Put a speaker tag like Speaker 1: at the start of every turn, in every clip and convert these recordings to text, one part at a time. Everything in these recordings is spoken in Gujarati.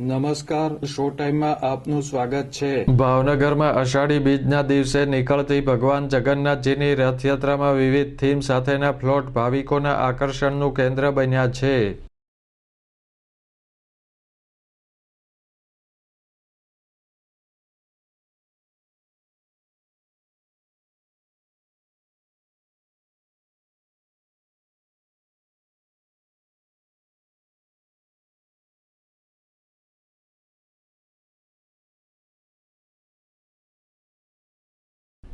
Speaker 1: નમસ્કાર, શો ટાઈમમાં આપનું સ્વાગત છે.
Speaker 2: ભાવનગરમાં અષાઢી બીજના દિવસે નીકળતી ભગવાન જગન્નાથજીની રથયાત્રામાં વિવિધ થીમ સાથેના ફ્લોટ ભાવિકોના આકર્ષણનું કેન્દ્ર બન્યા છે.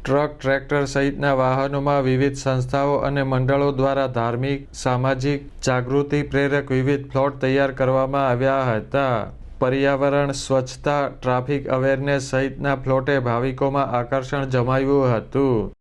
Speaker 2: ટ્રક, ટ્રેક્ટર સહિતના વાહનોમાં વિવિધ સંસ્થાઓ અને મંડળો દ્વારા ધાર્મિક, સામાજિક, જાગૃતિ પ્રેરક વિવિધ ફ્લોટ તૈયાર કરવામાં આવ્યા હતા. પર્યાવરણ, સ્વચ્છતા, ટ્રાફિક અવેરનેસ સહિતના ફ્લોટે ભાવિકોમાં આકર્ષણ જમાવ્યું હતું.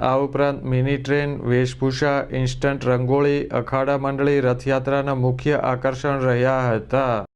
Speaker 2: આ ઉપરાંત મિની ટ્રેન વેશભૂષા ઇન્સ્ટન્ટ રંગોળી અખાડા મંડળી રથયાત્રાના મુખ્ય આકર્ષણ રહ્યા હતા.